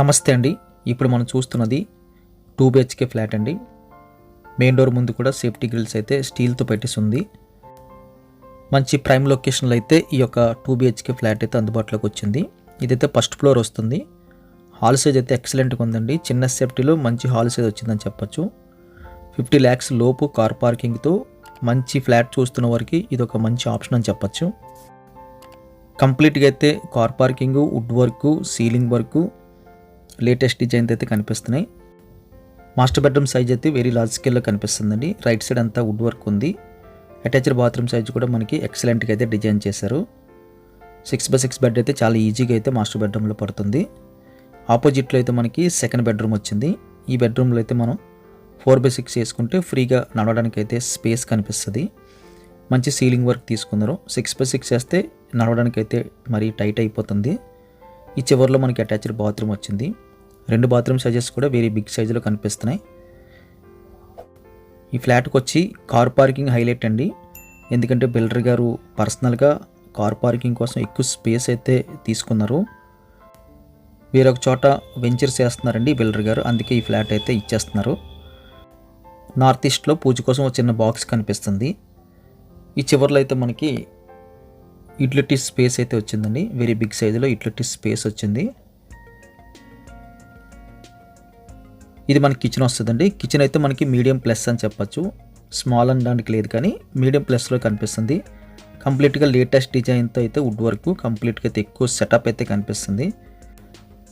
నమస్తే అండి. ఇప్పుడు మనం చూస్తున్నది టూ బిహెచ్కే ఫ్లాట్ అండి. మెయిన్ డోర్ ముందు కూడా సేఫ్టీ గ్రిల్స్ అయితే స్టీల్తో పెట్టేసి ఉంది మంచి ప్రైమ్ లొకేషన్లో అయితే ఈ యొక్క టూ బిహెచ్కే ఫ్లాట్ అయితే అందుబాటులోకి వచ్చింది. ఇదైతే ఫస్ట్ ఫ్లోర్ వస్తుంది. హాల్ సైజ్ అయితే ఎక్సలెంట్గా ఉందండి. చిన్న సేఫ్టీలో మంచి హాల్ సైజ్ వచ్చిందని చెప్పొచ్చు. ఫిఫ్టీ ల్యాక్స్ లోపు కార్ పార్కింగ్తో మంచి ఫ్లాట్ చూస్తున్న వారికి ఇది ఒక మంచి ఆప్షన్ అని చెప్పొచ్చు. కంప్లీట్గా అయితే car parking wood work ceiling work latest design అయితే కనిపిస్తున్నాయి. మాస్టర్ బెడ్రూమ్ సైజ్ అయితే వెరీ లార్జ్ స్కేల్లో కనిపిస్తుందండి. రైట్ సైడ్ అంతా వుడ్ వర్క్ ఉంది. అటాచ్డ్ బాత్రూమ్ సైజ్ కూడా మనకి ఎక్సలెంట్గా అయితే డిజైన్ చేశారు. సిక్స్ బై సిక్స్ బెడ్ అయితే చాలా ఈజీగా అయితే మాస్టర్ బెడ్రూమ్లో పడుతుంది. ఆపోజిట్లో అయితే మనకి సెకండ్ బెడ్రూమ్ వచ్చింది. ఈ బెడ్రూమ్లో అయితే మనం ఫోర్ బై సిక్స్ వేసుకుంటే ఫ్రీగా నడవడానికి అయితే స్పేస్ కనిపిస్తుంది. మంచి సీలింగ్ వర్క్ తీసుకున్నారు. సిక్స్ బై సిక్స్ వేస్తే నడవడానికి అయితే మరీ టైట్ అయిపోతుంది. ఈ చివరిలో మనకి అటాచ్డ్ బాత్రూమ్ వచ్చింది. రెండు బాత్రూమ్ సైజెస్ కూడా వేరే బిగ్ సైజులో కనిపిస్తున్నాయి. ఈ ఫ్లాట్కి వచ్చి కార్ పార్కింగ్ హైలైట్ అండి. ఎందుకంటే బిల్డర్ గారు పర్సనల్గా కార్ పార్కింగ్ కోసం ఎక్కువ స్పేస్ అయితే తీసుకున్నారు. వేరొక చోట వెంచర్స్ చేస్తున్నారండి బిల్డర్ గారు. అందుకే ఈ ఫ్లాట్ అయితే ఇచ్చేస్తున్నారు. నార్త్ ఈస్ట్లో పూజ కోసం ఒక చిన్న బాక్స్ కనిపిస్తుంది. ఈ చివరిలో అయితే మనకి యూటిలిటీ స్పేస్ అయితే వచ్చిందండి. వెరీ బిగ్ సైజులో యూటిలిటీ స్పేస్ వచ్చింది. ఇది మనకి కిచెన్ వస్తుందండి. కిచెన్ అయితే మనకి మీడియం ప్లస్ అని చెప్పచ్చు. స్మాల్ అనడానికి లేదు కానీ మీడియం ప్లస్లో కనిపిస్తుంది. కంప్లీట్గా లేటెస్ట్ డిజైన్తో అయితే వుడ్ వర్క్ కంప్లీట్గా అయితే ఎక్కువ సెటప్ అయితే కనిపిస్తుంది.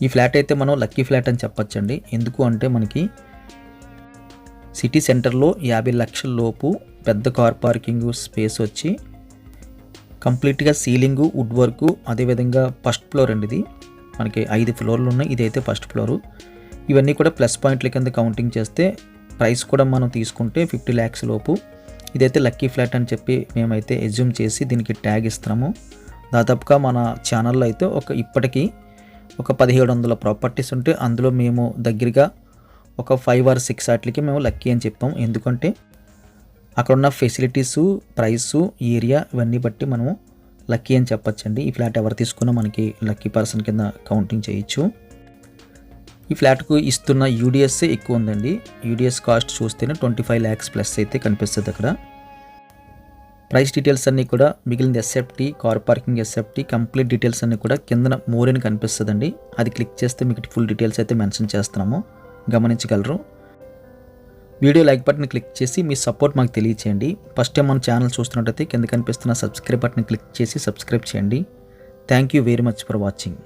ఈ ఫ్లాట్ అయితే మనం లక్కీ ఫ్లాట్ అని చెప్పచ్చండి. ఎందుకు అంటే మనకి సిటీ సెంటర్లో యాభై లక్షల లోపు పెద్ద కార్ పార్కింగ్ స్పేస్ వచ్చి కంప్లీట్గా సీలింగు వుడ్ వర్క్ అదేవిధంగా ఫస్ట్ ఫ్లోర్ అండి ఇది. మనకి ఐదు ఫ్లోర్లు ఉన్నాయి. ఇదైతే ఫస్ట్ ఫ్లోరు ఇవన్నీ కూడా ప్లస్ పాయింట్ల కింద కౌంటింగ్ చేస్తే ప్రైస్ కూడా మనం తీసుకుంటే ఫిఫ్టీ ల్యాక్స్ లోపు. ఇదైతే లక్కీ ఫ్లాట్ అని చెప్పి మేమైతే ఎజ్యూమ్ చేసి దీనికి ట్యాగ్ ఇస్తున్నాము. దాదాపుగా మన ఛానల్లో అయితే ఒక ఇప్పటికీ ఒక పదిహేడు వందల ప్రాపర్టీస్ ఉంటే అందులో మేము దగ్గరగా ఒక ఫైవ్ ఆర్ సిక్స్ వాటికి మేము లక్కీ అని చెప్పాం. ఎందుకంటే అక్కడ ఉన్న ఫెసిలిటీసు ప్రైసు ఏరియా ఇవన్నీ బట్టి మనము లక్కీ అని చెప్పచ్చండి. ఈ ఫ్లాట్ ఎవరు తీసుకున్నా మనకి లక్కీ పర్సన్ కింద కౌంటింగ్ చేయొచ్చు. ఈ ఫ్లాట్కు ఇస్తున్న యూడిఎస్ ఎక్కువ ఉందండి. యూడిఎస్ కాస్ట్ చూస్తేనే ట్వంటీ ఫైవ్ ల్యాక్స్ ప్లస్ అయితే కనిపిస్తుంది అక్కడ. ప్రైస్ డీటెయిల్స్ అన్నీ కూడా మిగిలిన SFT car parking SFT complete details అన్నీ కూడా కిందన మోరేని అని కనిపిస్తుందండి. అది క్లిక్ చేస్తే మీకు ఫుల్ డీటెయిల్స్ అయితే మెన్షన్ చేస్తున్నాము. గమనించగలరు. వీడియో లైక్ బటన్ క్లిక్ చేసి మీ సపోర్ట్ మాకు తెలియచేయండి. ఫస్ట్ టైం మన ఛానల్ చూస్తున్నట్టయితే కింద కనిపిస్తున్న సబ్స్క్రైబ్ బటన్ క్లిక్ చేసి సబ్స్క్రైబ్ చేయండి. Thank you very much for watching.